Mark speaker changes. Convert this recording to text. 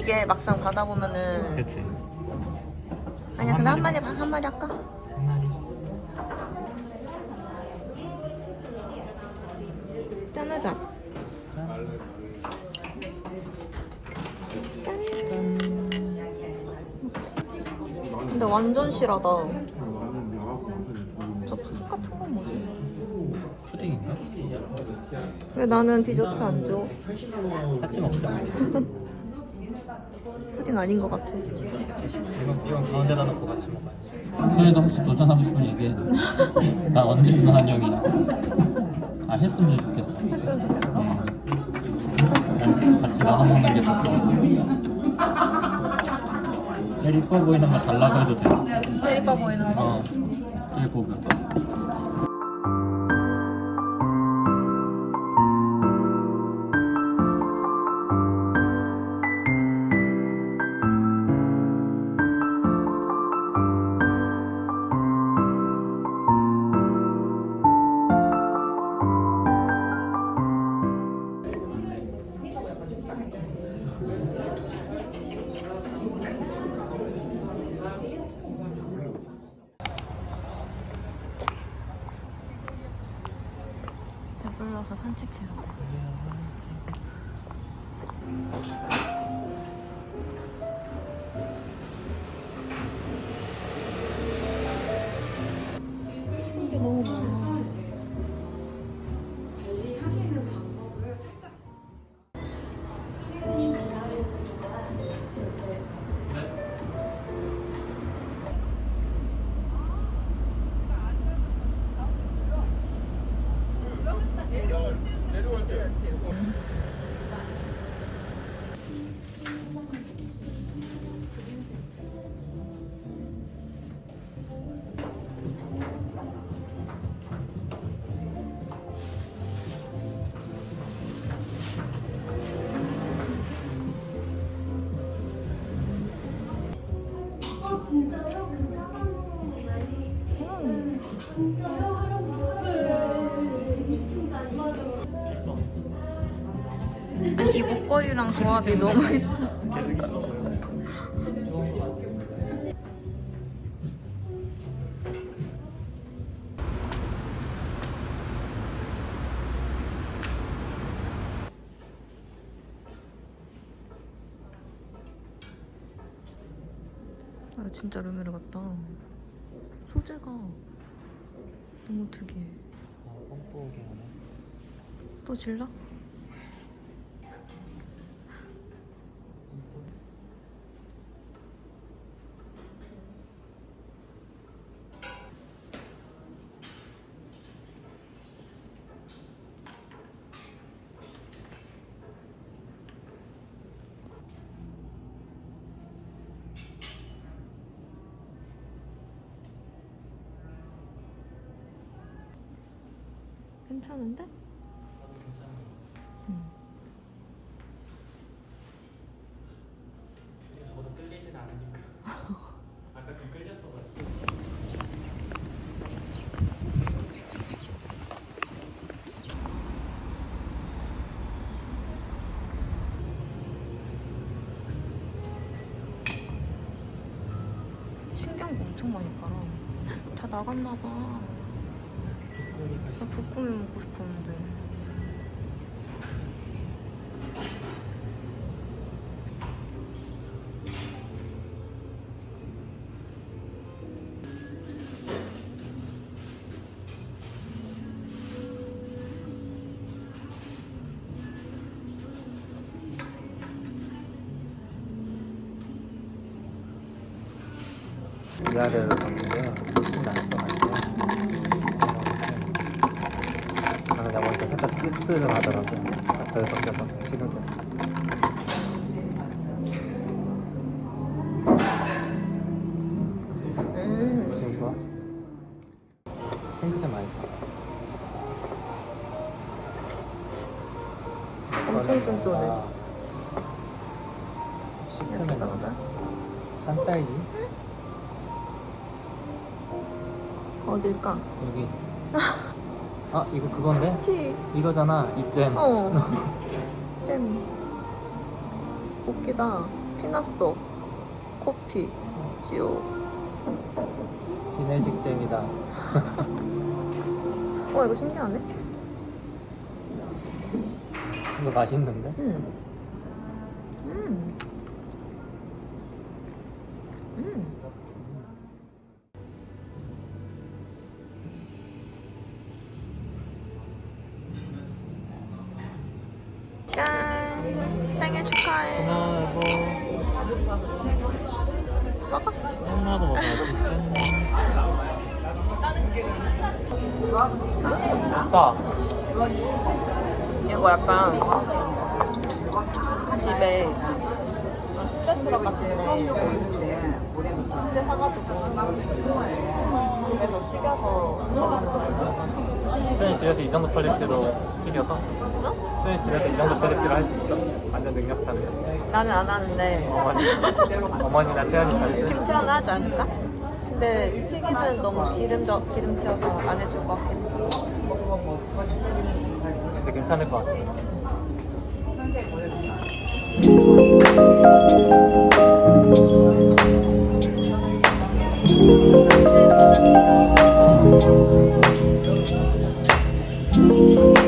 Speaker 1: 이게 막상 받아보면은
Speaker 2: 그치
Speaker 1: 아니야 근데 한 마리 한 마리 할까?
Speaker 2: 한 마리
Speaker 1: 짠하자.
Speaker 2: 짠
Speaker 1: 근데 완전 실하다. 저 푸딩 같은 건 뭐지?
Speaker 2: 푸딩인가?
Speaker 1: 왜 나는 디저트 안 줘?
Speaker 2: 같이 먹자
Speaker 1: 푸딩 아닌 것 같아.
Speaker 2: 이건, 이건 가운데다 놓고 같이 먹어야지 소희도 혹시 도전하고 싶으면 얘기해줘 난 언제나 환영이야 아 했으면 좋겠어
Speaker 1: 했으면 좋겠어.
Speaker 2: 음. 같이 나눠 먹는 게 더 좋아서 제일 이뻐 보이는 거 달라고 해도 돼
Speaker 1: 제일 이뻐 보이는 거.
Speaker 2: 어, 제일 고급
Speaker 1: 배불러서 산책해야 돼.
Speaker 3: 진짜요? 그 까만 날이 진짜요? 할아버지 미친 거 아니에요?
Speaker 1: 아니 이 목걸이랑 조합이 너무 예뻐. 아 진짜 르메르 같다. 소재가 너무 특이해.
Speaker 2: 아, 뽕뽕하게 하네
Speaker 1: 또 질러? 괜찮은데?
Speaker 2: 저도 끌리진 않으니까 아까 좀 끌렸어가지고
Speaker 1: 신경 엄청 많이 빨아. 다 나갔나 봐.
Speaker 2: 북구이가
Speaker 1: 나
Speaker 2: 있었어
Speaker 1: 부꾸미 먹고 싶었는데.
Speaker 2: 위아래로 걷는데요 훨씬 나을 것 같아요 아 그냥 먼저 살짝 씁쓸을 하더라고요 잘 섞여서 식은됐어
Speaker 1: 음.
Speaker 2: 지금 좋아? 핑크색 맛있어
Speaker 1: 엄청 쫀쫀해.
Speaker 2: 아, 시큼해
Speaker 1: 예쁘다.
Speaker 2: 나온다 산딸기
Speaker 1: 어딜까?
Speaker 2: 여기 아 이거 그건데?
Speaker 1: 피.
Speaker 2: 이거잖아 이잼
Speaker 1: 어. 잼. 웃기다. 피났어. 커피. 지오.
Speaker 2: 기내식쟁이다.
Speaker 1: 어, 이거 신기하네.
Speaker 2: 이거 맛있는데?
Speaker 1: 음. 음. 음. 짠! 생일 축하해.
Speaker 2: 고마워 여보.
Speaker 1: 먹어.
Speaker 2: 끝나고 먹어야지. 나
Speaker 1: 이거 약간 집에 순대 트럭 같은데 순대 사가지고 집에서 튀겨서 먹는 거
Speaker 2: 수현이 집에서 이 정도 퀄리티로 튀겨서 수현이 집에서 이 정도 퀄리티로 할 수 있어. 완전 능력자인데.
Speaker 1: 나는 안 하는데
Speaker 2: 어머니 어머니나 채연이 잘했어.
Speaker 1: 김치는 하지 않을까? 근데 튀기면 너무 기름 져, 기름 튀어서 안 해줄 것 같긴 해
Speaker 2: 근데 괜찮을 것 같아.
Speaker 3: 아